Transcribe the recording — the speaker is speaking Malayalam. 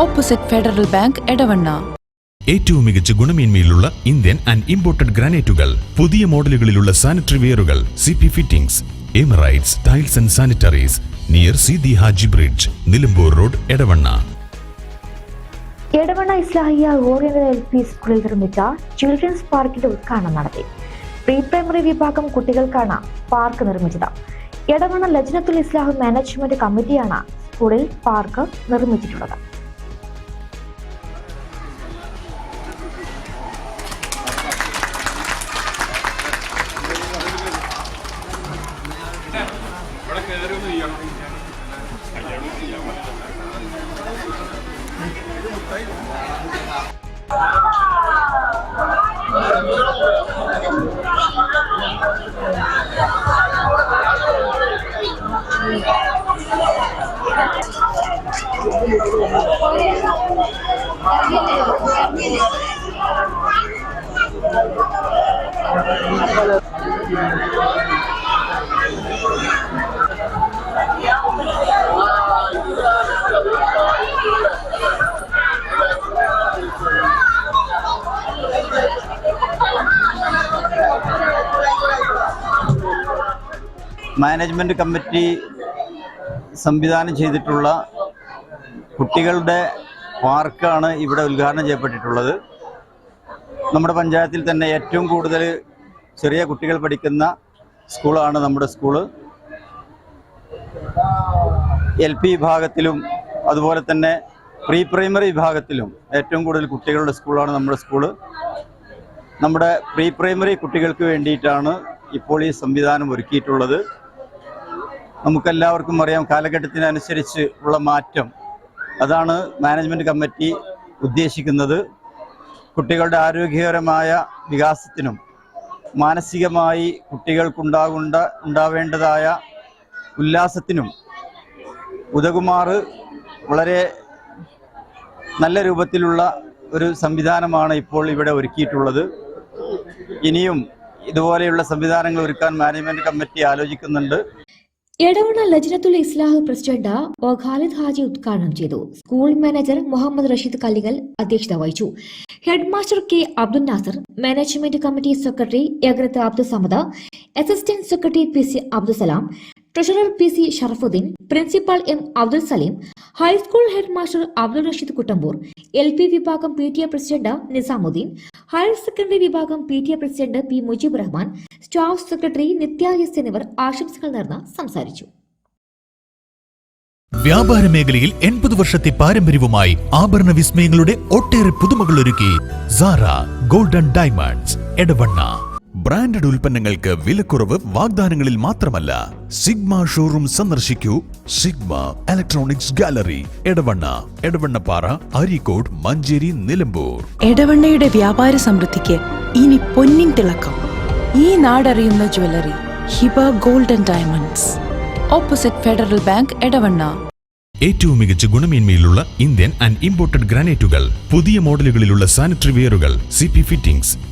opposite Federal bank Edavanna. ഏറ്റവും മികച്ച ഗുണമേന്മയിലുള്ള ഇന്ത്യൻ ആൻഡ് ഇമ്പോർട്ടഡ് ഗ്രാനൈറ്റുകൾ പുതിയ മോഡലുകളിലുള്ള sanitary വെയറുകൾ C P fittings Emirates tiles and sanitaries near C the Haji bridge Nilambur road Edavanna. Edavanna Islahiya oriental L P സ്കൂളിൽ നിർമ്മിച്ച ചിൽഡ്രൻസ് പാർക്കിന്റെ ഉദ്ഘാടനം നടത്തി. പ്രീ പ്രൈമറി വിഭാഗം കുട്ടികൾക്കാണ് പാർക്ക് നിർമ്മിച്ചത്. എടവണ്ണ ലജ്നത്തുൽ ഇസ്ലാഹ് മാനേജ്മെന്റ് കമ്മിറ്റിയാണ് സ്കൂളിൽ പാർക്ക് നിർമ്മിച്ചിട്ടുള്ളത്. മാനേജ്മെന്റ് കമ്മിറ്റി സംവിധാനം ചെയ്തിട്ടുള്ള കുട്ടികളുടെ പാർക്കാണ് ഇവിടെ ഉദ്ഘാടനം ചെയ്യപ്പെട്ടിട്ടുള്ളത്. നമ്മുടെ പഞ്ചായത്തിൽ തന്നെ ഏറ്റവും കൂടുതൽ ചെറിയ കുട്ടികൾ പഠിക്കുന്ന സ്കൂളാണ് നമ്മുടെ സ്കൂൾ. എൽ പി വിഭാഗത്തിലും അതുപോലെ തന്നെ പ്രീ പ്രൈമറി വിഭാഗത്തിലും ഏറ്റവും കൂടുതൽ കുട്ടികളുടെ സ്കൂളാണ് നമ്മുടെ സ്കൂൾ. നമ്മുടെ പ്രീ പ്രൈമറി കുട്ടികൾക്ക് വേണ്ടിയിട്ടാണ് ഇപ്പോൾ ഈ സംവിധാനം ഒരുക്കിയിട്ടുള്ളത്. നമുക്കെല്ലാവർക്കും അറിയാം കാലഘട്ടത്തിനനുസരിച്ച് ഉള്ള മാറ്റം അതാണ് മാനേജ്മെന്റ് കമ്മിറ്റി ഉദ്ദേശിക്കുന്നത്. കുട്ടികളുടെ ആരോഗ്യകരമായ വികാസത്തിനും മാനസികമായി കുട്ടികൾക്കുണ്ടാകുണ്ട ഉണ്ടാവേണ്ടതായ ഉല്ലാസത്തിനും ഉദകുമാർ വളരെ നല്ല രൂപത്തിലുള്ള ഒരു സംവിധാനമാണ് ഇപ്പോൾ ഇവിടെ ഒരുക്കിയിട്ടുള്ളത്. ഇനിയും ഇതുപോലെയുള്ള സംവിധാനങ്ങൾ ഒരുക്കാൻ മാനേജ്മെന്റ് കമ്മിറ്റി ആലോചിക്കുന്നുണ്ട്. എടവണ്ണ ലജ്നത്തുൽ ഇസ്ലാഹ് പ്രസിഡന്റ് ഒ ഖാലിദ് ഹാജി ഉദ്ഘാടനം ചെയ്തു. സ്കൂൾ മാനേജർ മുഹമ്മദ് റഷീദ് കല്ലികൽ അധ്യക്ഷത വഹിച്ചു. Head master K Abdul Nasar management committee secretary Egrath Abdul Samad assistant secretary P C Abdussalam treasurer P C Sharafuddin principal M Abdul Saleem high school head master Abdul Rasheed Kuttampoor L P വിഭാഗം P T A president Nizamuddin higher secondary വിഭാഗം P T A president P Mujeeb Rahman staff secretary നിത്യാഗസ് എന്നിവർ ആശംസകൾ നേർന്ന് സംസാരിച്ചു. വ്യാപാര മേഖലയിൽ എൺപത് വർഷത്തെ പാരമ്പര്യവുമായി ആഭരണ വിസ്മയങ്ങളുടെ ഒട്ടേറെ പുതുമകൾ ഒരുക്കി Sara golden diamonds Edavanna. Branded ഉൽപ്പന്നങ്ങൾക്ക് വിലക്കുറവ് വാഗ്ദാനങ്ങളിൽ മാത്രമല്ല. സിഗ്മ ഷോറൂം സന്ദർശിക്കൂ. Sigma electronics gallery Edavanna Edavannappara Areekode Manjeri Nilambur. എടവണ്ണയുടെ വ്യാപാര സമൃദ്ധിക്ക് ഇനി പൊന്നിൻ തിളക്കം. ഈ നാടറിയുന്ന jewellery Hiba golden diamonds. Opposite Federal bank Edavanna. ഏറ്റവും മികച്ച ഗുണമേന്മയിലുള്ള ഇന്ത്യൻ ആൻഡ് ഇമ്പോർട്ടഡ് ഗ്രാനൈറ്റുകൾ പുതിയ മോഡലുകളിലുള്ള സാനിറ്ററി വെയറുകൾ C P fittings